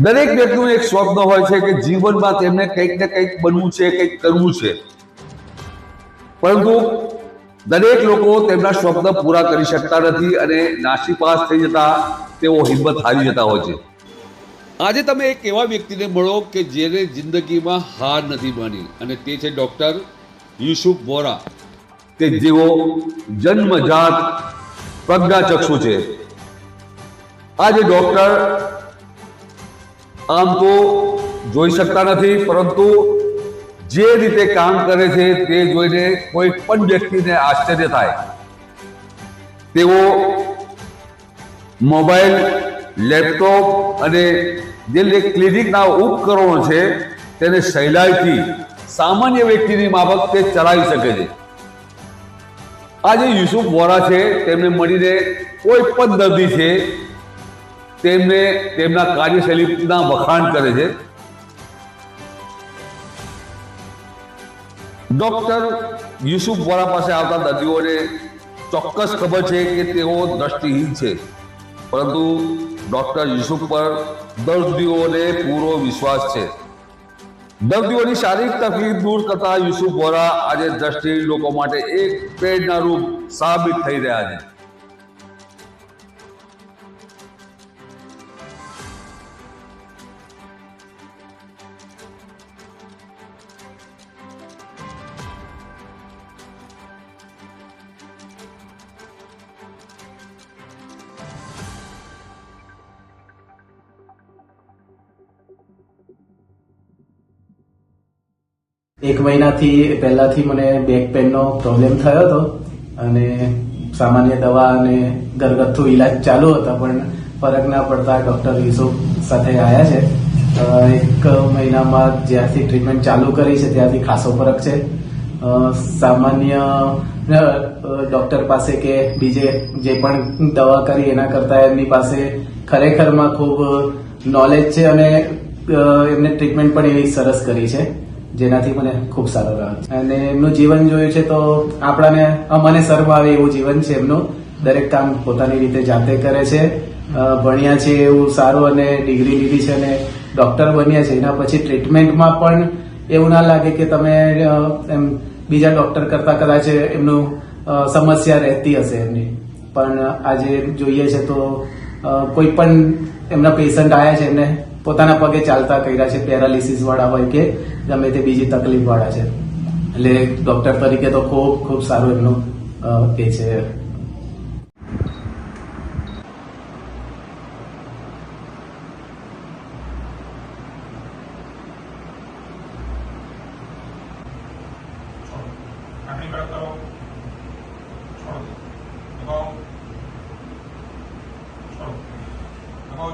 દરેક વ્યક્તિનું એક સ્વપ્ન હોય છે કે જીવનમાં તેમને કંઈક ને કંઈક બનવું છે કંઈક કરવું છે. પરંતુ દરેક લોકો તેમના સ્વપ્ન પૂરા કરી શકતા નથી અને નાસીપાસ થઈ જતા તેઓ હિંમત હારી જતા હોય છે. આજે તમે એક એવા વ્યક્તિને મળો કે જેને જિંદગીમાં હાર નથી માની અને તે છે ડૉક્ટર યુસુફ વોરા. કે જેઓ જન્મજાત પ્રજ્ઞાચક્ષુ છે. આજે ડોક્ટર આમ તો જોઈ શકતા નથી, પરંતુ જે રીતે કામ કરે છે તે જોઈને કોઈ પણ વ્યક્તિને આશ્ચર્ય થાય. તેઓ મોબાઈલ, લેપટોપ અને જે ક્લિનિકના ઉપકરણો છે તેને સહેલાઈથી સામાન્ય વ્યક્તિની માફક તે ચલાવી શકે છે. આજે યુસુફ વોરા છે, તેમને મળીને કોઈ પણ દર્દી છે તેમને તેમના કાર્યશૈલીના વખાણ કરે છે. ડોક્ટર યુસુફ વોરા પાસે આવતા દર્દીઓને ચોક્કસ ખબર છે કે તેઓ દ્રષ્ટિહીન છે. પરંતુ ડોક્ટર યુસુફ પર દર્દીઓને પૂરો વિશ્વાસ છે. દર્દીઓની શારીરિક તકલીફ દૂર કરતા યુસુફ વોરા આજે દ્રષ્ટિહીન લોકો માટે એક પ્રેરણારૂપ સાબિત થઈ રહ્યા છે. એક મહિનાથી પહેલાથી મને બેક પેનનો પ્રોબ્લેમ થયો હતો અને સામાન્ય દવા અને ઘરગથ્થુ ઈલાજ ચાલુ હતા, પણ ફરક ના પડતા ડોક્ટર યુસુફ સાથે આવ્યા છે. એક મહિનામાં જ્યારથી ટ્રીટમેન્ટ ચાલુ કરી છે, ત્યારથી ખાસો ફરક છે. સામાન્ય ડોક્ટર પાસે કે બીજે જે પણ દવા કરી એના કરતા એમની પાસે ખરેખરમાં ખૂબ નોલેજ છે અને એમને ટ્રીટમેન્ટ પણ એવી સરસ કરી છે. જેનાથી મને ખૂબ સારો રહ્યો અને એમનું જીવન જોયું છે તો આપણાને મને સર્વ આવે એવું જીવન છે એમનું. દરેક કામ પોતાની રીતે જાતે કરે છે. ભણ્યા છે એવું સારું અને ડિગ્રી લીધી છે અને ડોક્ટર બન્યા છે. એના પછી ટ્રીટમેન્ટમાં પણ એવું ના લાગે કે તમે એમ બીજા ડોક્ટર કરતા કદાચ એમનું સમસ્યા રહેતી હશે એમની. પણ આજે જોઈએ છે તો કોઈ પણ એમના પેશન્ટ આવ્યા છે એમને પોતાના પગે ચાલતા કર્યા છે પેરાલિસિસ વાળા હોય કે ગમે તે બીજી તકલીફ વાળા છે એટલે ડોક્ટર તરીકે તો ખૂબ ખૂબ સારું એમનું એ છે આપણી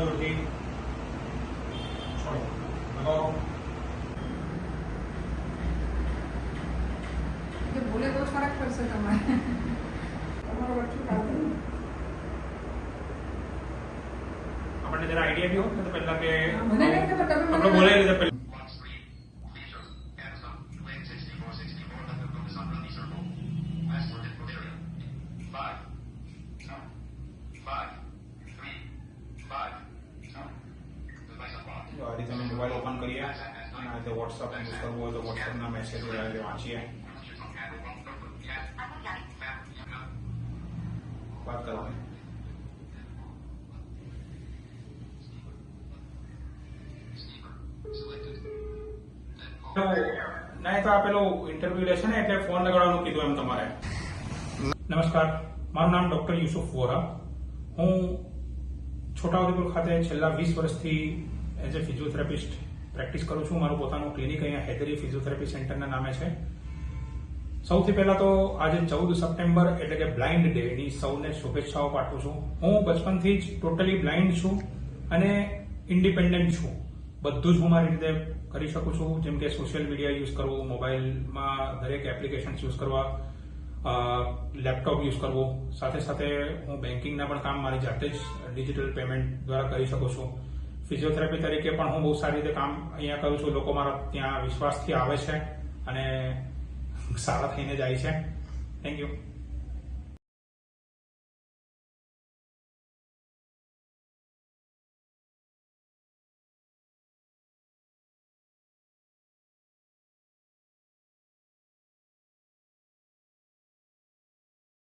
જોરથી છોડો દબાવો જે બોલે તો જ ફરક પડશે તમારે તમારો વચ્ચે ચાલતું ને. આપણને જરા આઈડિયા બી હોય ને તો પહેલા કે મને નહીં ખબર, તમે મને- આપણે બોલાવી રીતે પહેલા જો આ રીતે અમે મોબાઈલ ઓપન કરીએ અને આ રીતે વોટ્સઅપ યુઝ કરવું હોય તો વોટ્સઅપના મેસેજ આ રીતે વાંચીએ વાત કરવાની. ના તો આ પેલું ઇન્ટરવ્યુ લેશે ને એટલે ફોન લગાડવાનું કીધું એમ તમારે. નમસ્કાર, મારું નામ ડોક્ટર યુસુફ વોરા. હું છોટાઉદેપુર ખાતે છેલ્લા વીસ વર્ષથી એઝ એ ફિઝિયોથેરાપિસ્ટ પ્રેક્ટિસ કરું છું. મારું પોતાનું ક્લિનિક અહીંયા હૈદરી ફિઝિયોથેરાપી સેન્ટરના નામે છે. સૌથી પહેલા તો આજે ચૌદ સપ્ટેમ્બર એટલે કે બ્લાઇન્ડ ડે ની સૌને શુભેચ્છાઓ પાઠવું છું. હું બચપનથી જ ટોટલી બ્લાઇન્ડ છું અને ઇન્ડિપેન્ડન્ટ છું. બધું જ હું મારી રીતે કરી શકું છું. જેમ કે સોશિયલ મીડિયા યુઝ કરવું મોબાઈલમાં દરેક એપ્લિકેશન્સ યુઝ કરવા લેપટોપ યુઝ કરવું. સાથે સાથે હું બેન્કિંગના પણ કામ મારી જાતે જ ડિજિટલ પેમેન્ટ દ્વારા કરી શકું છું. ફિઝિયોથેરાપી તરીકે પણ હું બહુ સારી રીતે કામ અહીંયા કરું છું. લોકો મારા ત્યાં વિશ્વાસથી આવે છે અને સારા થઈને જાય છે. Thank you